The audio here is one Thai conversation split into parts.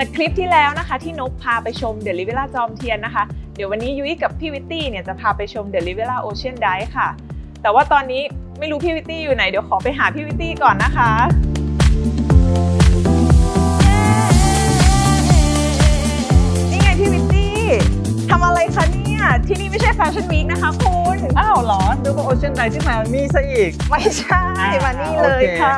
นะคะจากคลิปที่แล้วนะคะ ที่นกพาไปชมเดลิเวล่าจอมเทียนนะคะ เดี๋ยววันนี้ยุ้ยกับพี่วิตตี้เนี่ยจะพาไปชมเดลิเวล่าโอเชียนไดค่ะ แต่ว่าตอนนี้ไม่รู้พี่วิตตี้อยู่ไหน เดี๋ยวขอไปหาพี่วิตตี้ก่อนนะคะนี่ไงพี่วิตตี้ทำอะไรคะเนี่ยที่นี่ไม่ใช่แฟชั่นวีคนะคะคุณอ้าวเหรอดูว่าโอเชียนไดที่มานี่ซะอีก ไม่ใช่มานี่เลยโอเคค่ะ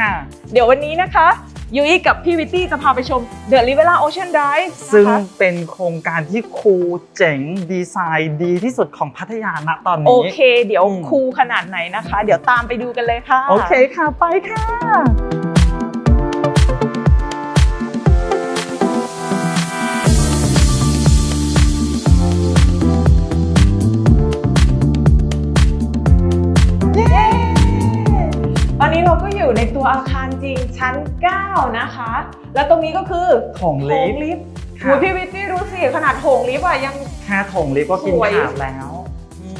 ค่ะ เดี๋ยววันนี้นะคะ ยุ้ยกับพี่วิตตี้จะพาไปชม The Rivera Ocean Drive ซึ่งนะคะเป็นโครงการที่คูลเจ๋งดีไซน์ดีที่สุดของพัทยาณตอนโอนี้เค เดี๋ยวอืมคูลขนาดไหนนะคะ เดี๋ยวตามไปดูกันเลยค่ะ โอเคค่ะ ไปค่ะ ชั้น 9 นะคะ แล้วตรงนี้ก็คือโถงลิฟต์ โถลิฟต์ค่ะโอ้ยพี่วิตตี้ดูสิขนาดโถงลิฟต์อะยัง แค่โถงลิฟต์ก็กินสวย ขาดแล้ว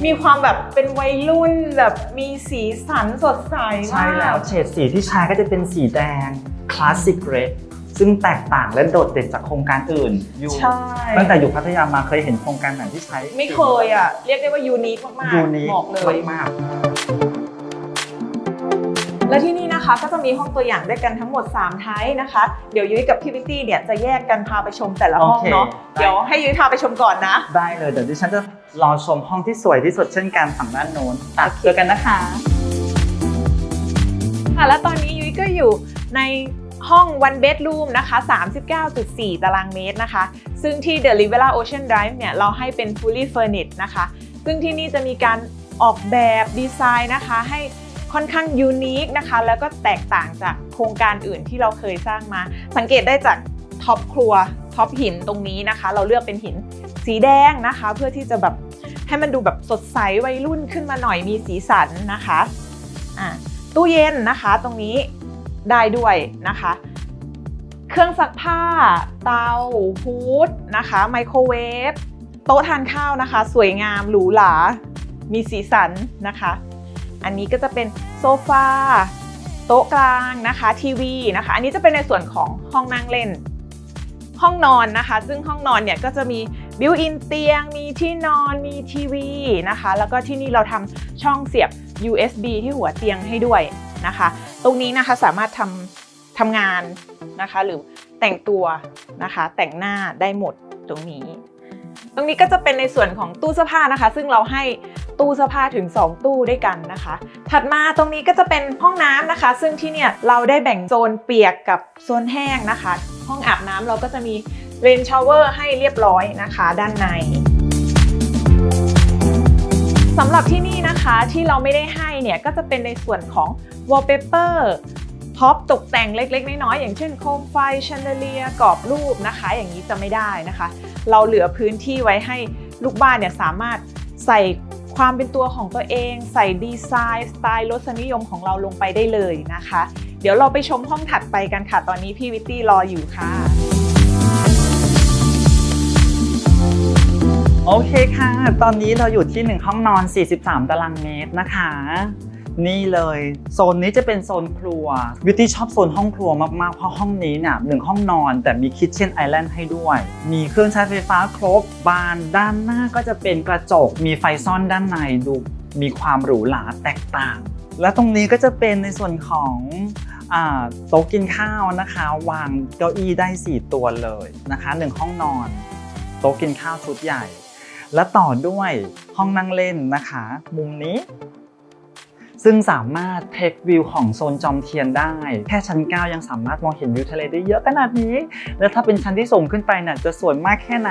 มีความแบบเป็นวัยรุ่นแบบมีสีสันสดใสมากใช่แล้วเฉดสีที่ใช้ก็จะเป็นสีแดงคลาสสิกเรดซึ่งแตกต่างและโดดเด่นจากโครงการอื่นอยู่ใช่ ตั้งแต่อยู่พัทยามาเคยเห็นโครงการไหนที่ใช้ไม่เคยอะ เรียกได้ว่ายูนิคมากๆยูนิคบอกเลยมาก และที่นี่นะคะก็จะมีห้องตัวอย่างด้วยกันทั้งหมด3ไทป์นะคะ เดี๋ยวยุ้ยกับพี่วิตตี้เนี่ยจะแยกกันพาไปชมแต่ละห้องโอเคเนาะได้เดี๋ยวให้ยุ้ยพาไปชมก่อนนะๆได้เลยเดี๋ยวดิฉันจะรอชมห้องที่สวยที่สุดเช่นกันฝั่งด้านโน้นอะโอเคเจอกันนะคะค่ะแล้วตอนนี้ยุ้ยก็อยู่ในห้อง one bedroom นะคะ 39.4 ตารางเมตรนะคะ ซึ่งที่ The Rivera Ocean Drive เนี่ย เราให้เป็น fully furnished นะคะ ซึ่งที่นี่จะมีการออกแบบดีไซน์นะคะ ให้ ค่อนข้างยูนิคนะคะ แล้วก็แตกต่างจากโครงการอื่นที่เราเคยสร้างมา สังเกตได้จากท็อปครัวท็อปหินตรงนี้นะคะ เราเลือกเป็นหินสีแดงนะคะ เพื่อที่จะแบบให้มันดูแบบสดใสวัยรุ่นขึ้นมาหน่อยมีสีสันนะคะะตู้เย็นนะคะตรงนี้ได้ด้วยนะคะ เครื่องซักผ้า เตาฮูดนะคะไมโครเวฟโต๊ะทานข้าวนะคะ สวยงามหรูหรามีสีสันนะคะ อันนี้ก็จะเป็นโซฟาโต๊ะกลางนะคะทีวีนะคะ อันนี้จะเป็นในส่วนของห้องนั่งเล่น ห้องนอนนะคะ ซึ่งห้องนอนเนี่ยก็จะมีบิวอินเตียง มีที่นอนมีทีวีนะคะ แล้วก็ที่นี่เราทำช่องเสียบ USB ที่หัวเตียงให้ด้วยนะคะ ตรงนี้นะคะสามารถทำทำงานนะคะ หรือแต่งตัวนะคะ แต่งหน้าได้หมดตรงนี้ ตรงนี้ก็จะเป็นในส่วนของตู้เสื้อผ้านะคะ ซึ่งเราให้ตู้เสื้อผ้าถึง 2 ตู้ด้วยกันนะคะ ถัดมาตรงนี้ก็จะเป็นห้องน้ำนะคะ ซึ่งที่เนี่ยเราได้แบ่งโซนเปียกกับโซนแห้งนะคะ ห้องอาบน้ำเราก็จะมีเรนชาวเวอร์ให้เรียบร้อยนะคะ ด้านในสำหรับที่นี่นะคะที่เราไม่ได้ให้เนี่ยก็จะเป็นในส่วนของ wallpaper ท็อปตกแต่งเล็ก ๆ น้อยๆอย่างเช่นโคมไฟแชนเดเลียกรอบรูปนะคะ อย่างนี้จะไม่ได้นะคะ เราเหลือพื้นที่ไว้ให้ลูกบ้านเนี่ยสามารถใส่ความเป็นตัวของตัวเอง ใส่ดีไซน์สไตล์รสนิยมของเราลงไปได้เลยนะคะ เดี๋ยวเราไปชมห้องถัดไปกันค่ะ ตอนนี้พี่วิตตี้รออยู่ค่ะ โอเคค่ะ ตอนนี้เราอยู่ที่ 1 ห้องนอน 43 ตารางเมตรนะคะ นี่เลยโซนนี้จะเป็นโซนครัววิวตี้ชอบโซนห้องครัวมากๆ เพราะห้องนี้เนี่ยหนึ่งห้องนอน แต่มีคิทเช่นไอแลนด์ให้ด้วย มีเครื่องใช้ไฟฟ้าครบบานด้านหน้าก็จะเป็นกระจก มีไฟซ่อนด้านในดูมีความหรูหราแตกต่าง และตรงนี้ก็จะเป็นในส่วนของโต๊ะกินข้าวนะคะ วางเก้าอี้ได้ 4 ตัวเลยนะคะหนึ่งห้องนอน โต๊ะกินข้าวชุดใหญ่ และต่อด้วยห้องนั่งเล่นนะคะ มุมนี้ ซึ่งสามารถเทควิวของโซนจอมเทียนได้ แค่ชั้น 9 ยังสามารถมองเห็นวิวทะเลได้เยอะขนาดนี้ แล้วถ้าเป็นชั้นที่สูงขึ้นไปเนี่ยจะสวยมากแค่ไหน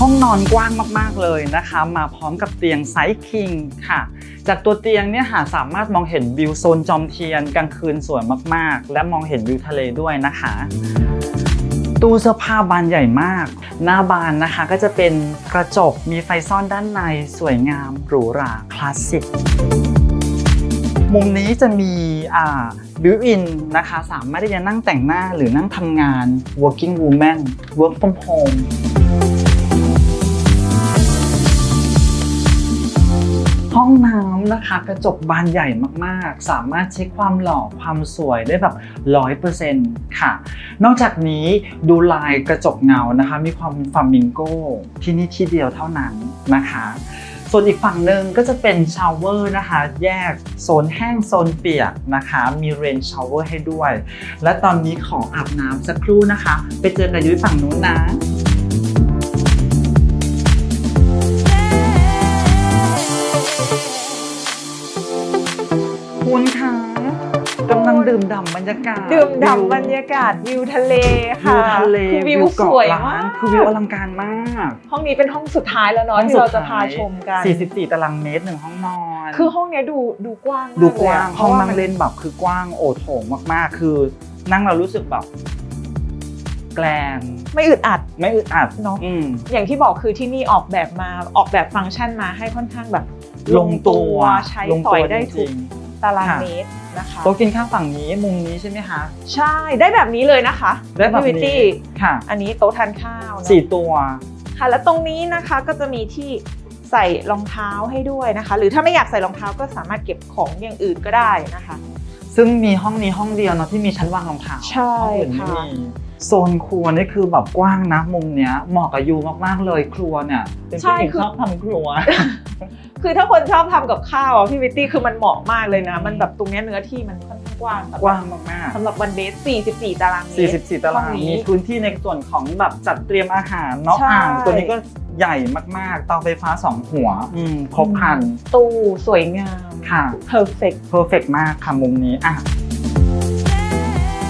ห้องนอนกว้างมากๆเลยนะคะ มาพร้อมกับเตียงไซส์คิงค่ะ จากตัวเตียงเนี่ยหาสามารถมองเห็นวิวโซนจอมเทียนกลางคืนสวยมากๆ และมองเห็นวิวทะเลด้วยนะคะ ตู้เสื้อผ้าบานใหญ่มาก หน้าบานนะคะก็จะเป็นกระจกมีไฟซ่อนด้านในสวยงามหรูหราคลาสสิกมุมนี้จะมีอ่าบิวอินนะคะ สามารถที่จะนั่งแต่งหน้าหรือนั่งทำงาน working woman work from home ห้องน้ำนะคะ กระจกบานใหญ่มากๆ สามารถเช็คความหล่อความสวยได้แบบร้อยเปอร์เซ็นต์ค่ะ นอกจากนี้ดูลายกระจกเงานะคะ มีความฟามิงโกที่นี่ที่เดียวเท่านั้นนะคะ ส่วนอีกฝั่งหนึ่งก็จะเป็นชาวเวอร์นะคะ แยกโซนแห้งโซนเปียกนะคะ มีเรนชาวเวอร์ให้ด้วย และตอนนี้ขออาบน้ำสักครู่นะคะ ไปเจอกันยุ้ยฝั่งนู้นนะ คุณคะกำลังดื่มด่ำบรรยากาศดื่มด่ำบรรยากาศวิวทะเลวิค่ะวทะเลคือวิวเกาะสวยล้มานกคือวิวอลังการมาก ห้องนี้เป็นห้องสุดท้ายแล้วเนาะห้องที่สุดเราจะพาท้ายชมกัน 44 ตารางเมตรหนึ่งห้องนอน คือห้องเนี้ยดูดูกว้างมากดูกว้างเลยะห้องนั่งพราะว่ามัเล่นแบบคือกว้างโอโถงมากๆ คือนั่งเรารู้สึกแบบแกลนไม่อึดอัดไม่อึดอัดเนอะอืมอย่างที่บอกคือที่นี่ออกแบบมาออกแบบฟังก์ชันมาให้ค่อนข้างแบบลงตัวใช้ลงสตัอวยได้จทุริกง ตารางค่ะเมตรนะคะๆโต๊ะกินข้าวฝั่งนี้มุมนี้ใช่ไหมคะใช่ได้แบบนี้เลยนะคะได้แบบพี่วิตนี้ตี้ค่ะ อันนี้โต๊ะทานข้าวเนอะสี่ตัวค่ะ แล้วตรงนี้นะคะก็จะมีที่ใส่รองเท้าให้ด้วยนะคะ หรือถ้าไม่อยากใส่รองเท้าก็สามารถเก็บของอย่างอื่นก็ได้นะคะ ซึ่งมีห้องนี้ห้องเดียวเนาะที่มีชั้นวางรองเท้าใช่ห้องอื่นไม่ค่ะมีโซนครัวนี่คือแบบกว้างนะมุมเนี้ยเหมาะกับยูมากๆเลยครัวเนี่ยเป็นผู้หญิงชอบทำครัว คือถ้าคนชอบทำกับข้าวอะพี่วิตตี้คือมันเหมาะมากเลยนะ มันแบบตรงเนี้ยเนื้อที่มันค่อนข้างกว้างกว้างมากสำหรับวันเบส44 ตารางเมตรๆ44 ตารางห้องนี้มีพื้นที่ในส่วนของแบบจัดเตรียมอาหารเนาะใช่อ่างตัวนี้ก็ใหญ่มากๆ เตาไฟฟ้า 2 หัวอืมครบครัน ตู้สวยงามค่ะ perfect เพอร์เฟกมากค่ะมุมนี้อะ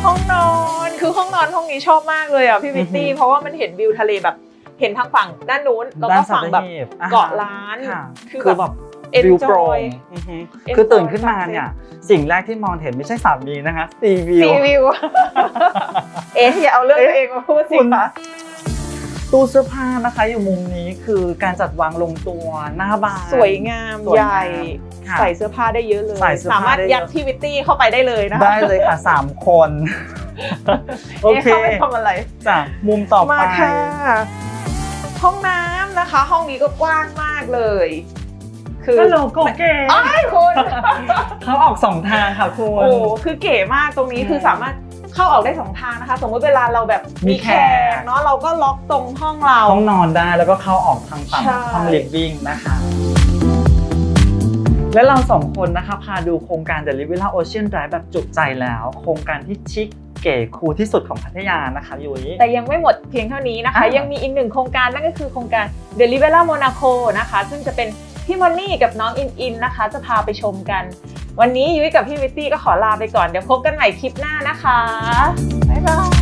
ห้องนอนคือห้องนอนห้องนี้ชอบมากเลยอะพี่วิตตี้อือหือเพราะว่ามันเห็นวิวทะเลแบบ เห็นทางฝั่งด้านนู้นแล้วด้าก็นสัฝั่งตแบบหีบอ่ฮเกาะล้านค่ะคือคือแบแบบบวิวโปร enjoy อือหือ enjoy คือตื่นขึ้นมาเนี่ยสิ่งแรกที่มองเห็นไม่ใช่สามีนะคะซีวิวซีวิวเอ๊ะอย่าเอาเรื่องตัวเองมาพูดสิคุณคะตู้เสื้อผ้านะคะอยู่มุมนี้คือการจัดวางลงตัวหน้าบานสวยงามสวยใหงามญ่ค่ะใส่เสื้อผ้าได้เยอะเลยใส่เสื้อผ้าสามารถได้เยอะยัดพี่วิตตี้เข้าไปได้เลยนะคะได้เลยค่ะสามคนโอเอ๊ะเคเข้าไปทำอะไรจ้ะมุมต่อไปมาค่ะ ห้องน้ำนะคะ ห้องนี้ก็กว้างมากเลย คือ ก็โลโก้เก๋อ้ายคุณเขาออกสองทางค่ะคุณ โอ้คือเก๋มากตรงนี้อืมคือสามารถเข้าออกได้สองทางนะคะ สมมติเวลาเราแบบมีมีแขแขก กเนาะเราก็ล็อกตรงห้องเรา ห้องนอนได้แล้วก็เข้าออกทางฝั่งใช่ ห้องลิฟวิ่งนะคะ และเราสองคนนะคะพาดูโครงการ The Rivera Ocean Drive แบบจุใจแล้ว โครงการที่ชิคเก๋คูลที่สุดของพัทยานะคะยุ้ย แต่ยังไม่หมดเพียงเท่านี้นะคะ อะยังมีอีกหนึ่งโครงการนั่นก็คือโครงการ The Rivera Monaco นะคะ ซึ่งจะเป็นพี่มอนนี่กับน้องอินอินนะคะ จะพาไปชมกัน วันนี้ยุ้ยกับพี่วิตตี้ก็ขอลาไปก่อน เดี๋ยวพบกันใหม่คลิปหน้านะคะ บ๊ายบาย